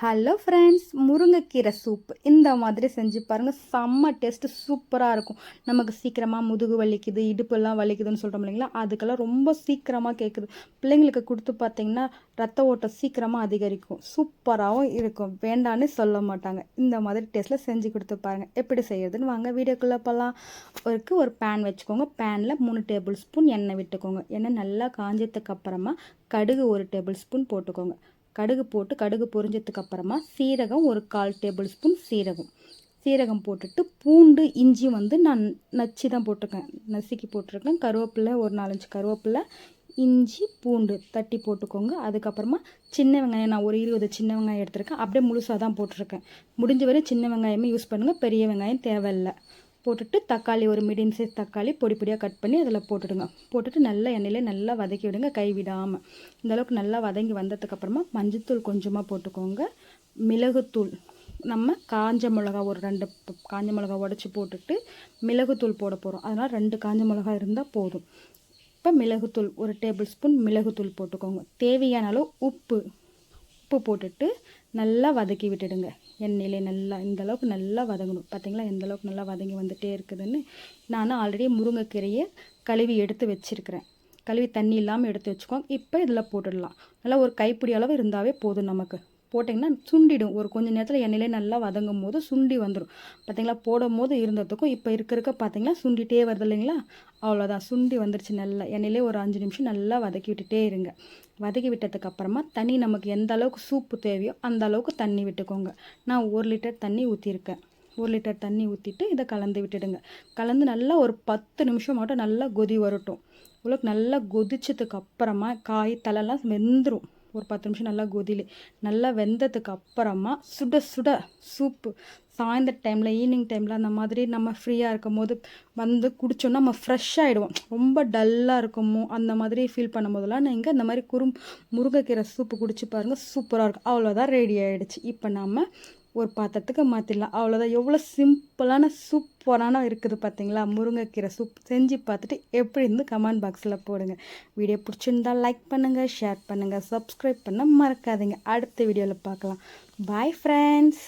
Hello friends முருங்கைக்கீரை soup இந்த மாதிரி செஞ்சு பாருங்கள் செம்ம டேஸ்ட்டு சூப்பராக இருக்கும். நமக்கு சீக்கிரமாக முதுகு வலிக்குது இடுப்பெல்லாம் வலிக்குதுன்னு சொல்கிறோம் இல்லைங்களா? அதுக்கெல்லாம் ரொம்ப சீக்கிரமாக கேட்குது பிள்ளைங்களுக்கு கொடுத்து பார்த்தீங்கன்னா ரத்த ஓட்டம் சீக்கிரமாக அதிகரிக்கும். சூப்பராகவும் இருக்கும். வேண்டான்னு சொல்ல மாட்டாங்க. இந்த மாதிரி டேஸ்ட்டில் செஞ்சு கொடுத்து பாருங்கள் எப்படி செய்யறதுன்னு வாங்க வீடியோக்குள்ளே போகலாம் ஒருக்கு ஒரு பேன் வச்சுக்கோங்க. பேனில் மூணு டேபிள் ஸ்பூன் எண்ணெய் விட்டுக்கோங்க. எண்ணெய் நல்லா காஞ்சதுக்கு அப்புறமா கடுகு ஒரு டேபிள் ஸ்பூன் போட்டுக்கோங்க. கடுகு போட்டு கடுகு பொரிஞ்சதுக்கு அப்புறமா சீரகம் ஒரு கால் டேபிள் ஸ்பூன் சீரகம். சீரகம் போட்டுட்டு பூண்டு இஞ்சி வந்து நான் நச்சு தான் போட்டிருக்கேன். நசுக்கி போட்டிருக்கேன். கருவேப்பிலை ஒரு நாலஞ்சு கருவேப்பிலை இஞ்சி பூண்டு தட்டி போட்டுக்கோங்க. அதுக்கப்புறமா சின்ன வெங்காயம் நான் ஒரு இருபது சின்ன வெங்காயம் எடுத்திருக்கேன். அப்படியே முழுசாக தான் போட்டிருக்கேன். முடிஞ்ச வரை சின்ன வெங்காயமே யூஸ் பண்ணுங்கள் பெரிய வெங்காயம் தேவையில்லை. போட்டுட்டு தக்காளி ஒரு மீடியம் சைஸ் தக்காளி பொடி பொடியாக கட் பண்ணி அதில் போட்டுடுங்க. போட்டுட்டு நல்லா எண்ணெயிலே நல்லா வதக்கி விடுங்க கை விடாமல் இந்தளவுக்கு நல்லா வதங்கி வந்ததுக்கப்புறமா மஞ்சத்தூள் கொஞ்சமாக போட்டுக்கோங்க. மிளகுத்தூள் நம்ம காஞ்ச மிளகா ஒரு ரெண்டு காஞ்ச மிளகா உடச்சி போட்டுட்டு மிளகுத்தூள் போட போகிறோம் அதனால் ரெண்டு காஞ்ச மிளகா இருந்தால் போதும். இப்போ மிளகுத்தூள் ஒரு டேபிள் ஸ்பூன் மிளகுத்தூள் போட்டுக்கோங்க. தேவையான அளவு உப்பு உப்பு போட்டுட்டு நல்லா வதக்கி விட்டுடுங்க. எண்ணெயிலே நல்லா இந்த அளவுக்கு நல்லா வதங்கணும். பார்த்தீங்களா எந்த அளவுக்கு நல்லா வதங்கி வந்துகிட்டே இருக்குதுன்னு நான் ஆல்ரெடி முருங்கைக்கீரையை கழுவி எடுத்து வச்சுருக்கிறேன். கழுவி தண்ணி இல்லாமல் எடுத்து வச்சுக்கோங்க இப்போ இதில் போட்டுடலாம். நல்லா ஒரு கைப்பிடி அளவு இருந்தாவே போதும் நமக்கு. போட்டிங்கன்னா சுண்டிடும். ஒரு கொஞ்சம் நேரத்தில் எண்ணெயிலே நல்லா வதங்கும் போது சுண்டி வந்துடும் பார்த்தீங்களா போடும் போது இருந்ததுக்கும் இப்போ இருக்க இருக்க பார்த்தீங்களா சுண்டிகிட்டே வருது இல்லைங்களா? அவ்வளோதான் சுண்டி வந்துருச்சு நல்லா. எண்ணெயிலே ஒரு அஞ்சு நிமிஷம் நல்லா வதக்கி விட்டுட்டே இருங்க. வதக்கி விட்டதுக்கு அப்புறமா தண்ணி நமக்கு எந்த அளவுக்கு சூப்பு தேவையோ அந்த அளவுக்கு தண்ணி விட்டுக்கோங்க. நான் ஒரு லிட்டர் தண்ணி ஊற்றிருக்கேன் ஒரு லிட்டர் தண்ணி ஊற்றிட்டு இதை கலந்து விட்டுடுங்க. கலந்து நல்லா ஒரு பத்து நிமிஷம் மட்டும் நல்லா கொதி வரட்டும். இவ்வளோக்கு நல்லா கொதிச்சதுக்கு அப்புறமா காய் தலைலாம் வெந்துடும் ஒரு பத்து நிமிஷம் நல்லா கொதிலு. நல்லா வெந்ததுக்கு அப்புறமா சுட சுட சூப்பு சாயந்தர டைமில் ஈவினிங் டைமில் அந்த மாதிரி நம்ம ஃப்ரீயாக இருக்கும் போது வந்து குடித்தோன்னா நம்ம ஃப்ரெஷ் ஆகிடுவோம் ரொம்ப டல்லாக இருக்குமோ அந்த மாதிரி ஃபீல் பண்ணும் போதெல்லாம் நீங்கள் இந்த மாதிரி குறும் முருங்கைக்கீரை சூப்பு குடிச்சு பாருங்கள் சூப்பராக இருக்கும். அவ்வளோதான் ரெடி ஆகிடுச்சு இப்போ நம்ம ஒரு பாத்திரத்துக்கு மாற்றிடலாம் அவ்வளோதான் எவ்வளோ சிம்பிளான சூப்பரான இருக்குது பார்த்தீங்களா முருங்கைக்கீரை சூப் செஞ்சு பார்த்துட்டு எப்படி இருந்து கமெண்ட் பாக்ஸில் போடுங்க. வீடியோ பிடிச்சிருந்தால் லைக் பண்ணுங்கள் ஷேர் பண்ணுங்கள் சப்ஸ்கிரைப் பண்ண மறக்காதீங்க. அடுத்த வீடியோவில் பார்க்கலாம். Bye friends